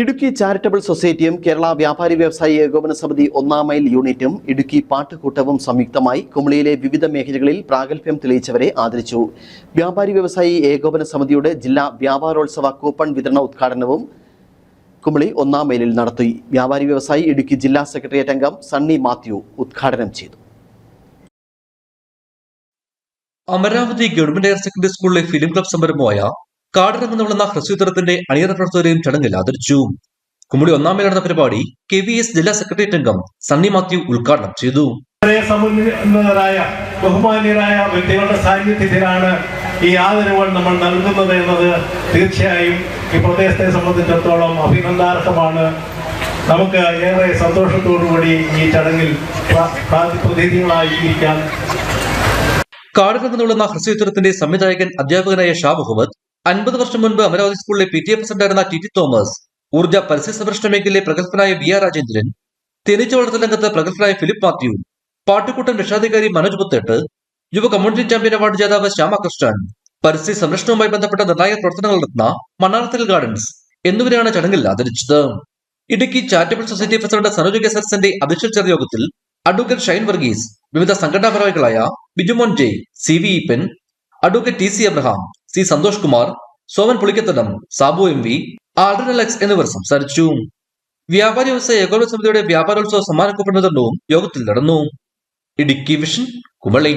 Idukki charitable സൊസൈറ്റിയും Kerala വ്യാപാരി വ്യവസായി ഏകോപന സമിതി ഒന്നാം മൈൽ യൂണിറ്റും ഇടുക്കി പാട്ടുകൂട്ടവും സംയുക്തമായി കുമളിയിലെ വിവിധ മേഖലകളിൽ പ്രാഗൽഭ്യം തെളിയിച്ചവരെ ആദരിച്ചു. വ്യാപാരി വ്യവസായി ഏകോപന സമിതിയുടെ ജില്ലാ വ്യാപാരോത്സവ കൂപ്പൺ വിതരണ ഉദ്ഘാടനവും കുമളി ഒന്നാം മൈലിൽ നടത്തി. വ്യാപാരി വ്യവസായി ഇടുക്കി ജില്ലാ സെക്രട്ടേറിയറ്റ് അംഗം സണ്ണി മാത്യു ഉദ്ഘാടനം ചെയ്തു. അമരാവതി ഗവൺമെന്റ് ഹയർ സെക്കൻഡറി സ്കൂളിലെ ഫിലിം ക്ലബ് സംരംഭമായ കാടിറങ്ങുന്ന വിളുന്ന ഹ്രസ്വചിത്രത്തിന്റെ അണിയറ പ്രവർത്തകരെയും ചടങ്ങിൽ ആദരിച്ചു. കുമളി ഒന്നാമേ നടന്ന പരിപാടി കെ വി എസ് ജില്ലാ സെക്രട്ടേറിയറ്റ് അംഗം സണ്ണി മാത്യു ഉദ്ഘാടനം ചെയ്തു. സമുന്നതരായ ബഹുമാന്യരായ വ്യക്തികളുടെ സാന്നിധ്യത്തിലാണ് ഈ ആദരവുകൾ നമ്മൾ നൽകുന്നത് എന്നത് തീർച്ചയായും ഈ പ്രദേശത്തെ സംബന്ധിച്ചിടത്തോളം അഭിനന്ദാർഹമാണ്. നമുക്ക് ഏറെ സന്തോഷത്തോടുകൂടി ഈ ചടങ്ങിൽ പ്ര- പ്രാതി- പ്രതിനിധികളായിരിക്കാൻ കാടിറങ്ങുന്ന വിളുന്ന ഹ്രസ്വചിത്രത്തിന്റെ സംവിധായകൻ അധ്യാപകനായ ഷാ മുഹമ്മദ് അൻപത് വർഷം മുൻപ് അമരാവതി സ്കൂളിലെ പി ടി എ പ്രസിഡന്റായിരുന്ന ടി ടി തോമസ് ഊർജ പരിസ്ഥിതി സംരക്ഷണ മേഖലയിലെ പ്രഗത്ഭനായ വി ആർ രാജേന്ദ്രൻ തേനീച്ച വളർത്തൽ രംഗത്ത് പ്രഗത്ഭനായ ഫിലിപ്പ് മാത്യു പാട്ടുകൂട്ടൻ രക്ഷാധികാരി മനോജ് പുത്തേട്ട് യുവ കമ്മ്യൂണിറ്റി ചാമ്പ്യൻ അവാർഡ് ജേതാവ് ശ്യാമകൃഷ്ണൻ പരിസ്ഥിതി സംരക്ഷണവുമായി ബന്ധപ്പെട്ട നിർണായക പ്രവർത്തനങ്ങൾ നടത്തുന്ന മണ്ണാർത്തൽ ഗാർഡൻസ് എന്നിവരെയാണ് ചടങ്ങിൽ ആദരിച്ചത്. Idukki charitable society president Sanoj K അധ്യക്ഷ അധ്യക്ഷത യോഗത്തിൽ അഡ്വക്കേറ്റ് ഷൈൻ വർഗീസ് വിവിധ സംഘടനാ ഭാരവാഹികളായ Bijumon J C V Eappen advocate T C Abraham C Santhosh Kumar Soman Pulikkathadam Sabu M V Alden എന്നിവർ സംസാരിച്ചു. വ്യാപാരി വ്യവസായ ഏകോപന സമിതിയുടെ വ്യാപാരോത്സവ സമ്മാന യോഗത്തിൽ നടന്നു. ഇടുക്കി വിഷൻ കുമളി.